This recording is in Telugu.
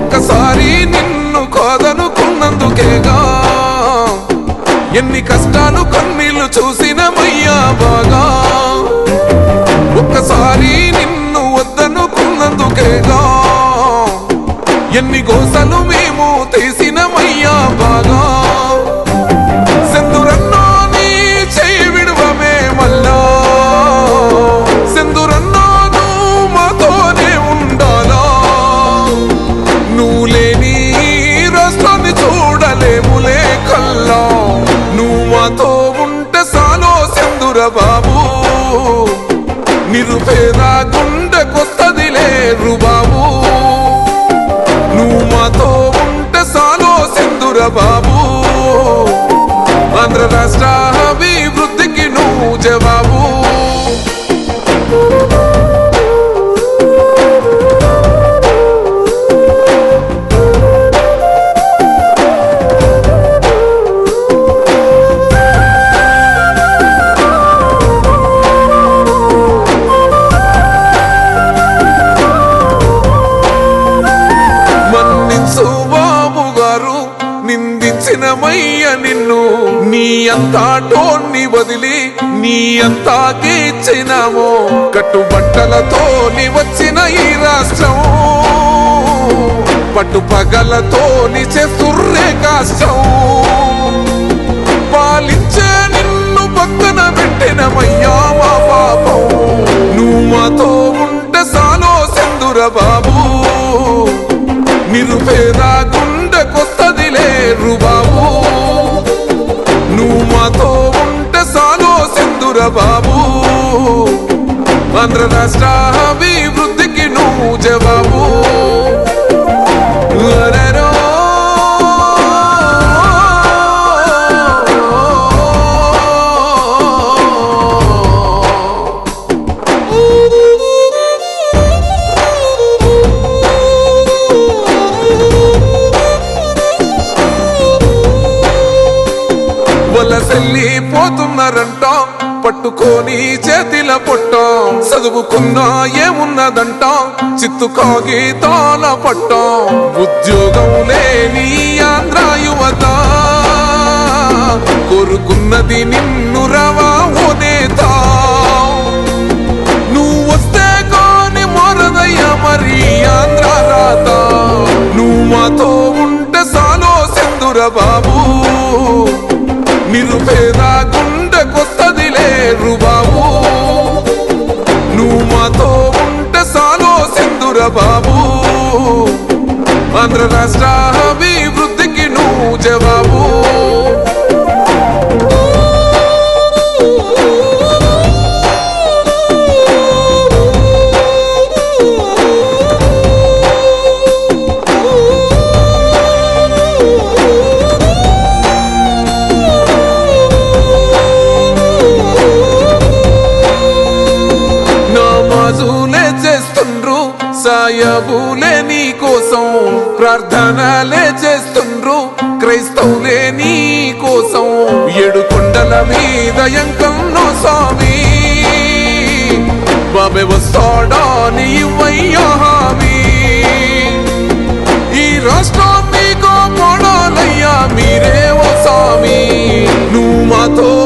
ఒక్కసారి నిన్ను కాదనుకున్నందుకేగా? ఎన్ని కష్టాలు కన్నీళ్ళు చూసినమయ్యా బాగా? ఒక్కసారి నిన్ను వద్దనుకున్నందుకేగా? ఎన్ని గోసలు మీ బాబు నిరుపేద గుండెకొస్తదిలే బాబు. నువ్వు మాతో ఉంటే సాలో సింధుర బాబు. ఆంధ్ర రాష్ట్ర అభివృద్ధికి నువ్వు జవాబు. నిందించిన నిన్ను నీ అంతా టోన్ని వదిలి నీ అంతా గీచినామో కట్టుబట్టలతో నీ వచ్చిన ఈ రాష్ట్రం. పట్టు పగలతో నీ చేస్తుర్రే కాష్టం సెందుర బాబు ఆంధ్ర రాష్ట్ర అభివృద్ధికి నువ్వు జవాబు అరెరో. వలసెల్లి పోతున్నారంట పట్టుకొని చేతిల పొట్ట. చదువుకున్నా ఏమున్నదంటాం? చిత్తు కాగితాల పట్ట. ఉద్యోగం లేని ఆంధ్ర యువత. కోరుకున్నది నిన్ను రవా ఓ నేత. నువ్వు వస్తే కాని మారదయ్యా మరి ఆంధ్ర రాత. నువ్వు మాతో ఉంటే సాలో సెందుర బాబు. నిరుపేద సెందుర బాబు? ఆంధ్ర రాష్ట్ర అభివృద్ధికి నువ్వు జవాబు ప్రభులే నీ కోసం ప్రార్థనలే చేస్తుండ్రు. క్రైస్తవులే నీ కోసం ఏడు కొండల మీద ఎంకన్ను స్వామి. బాబే వస్తాడా నీ ఇవ్వయ్యా హామీ. ఈ రాష్ట్రాన్ని కాపాడాలయ్యా మీరే ఓ స్వామి. నువ్వు మాతో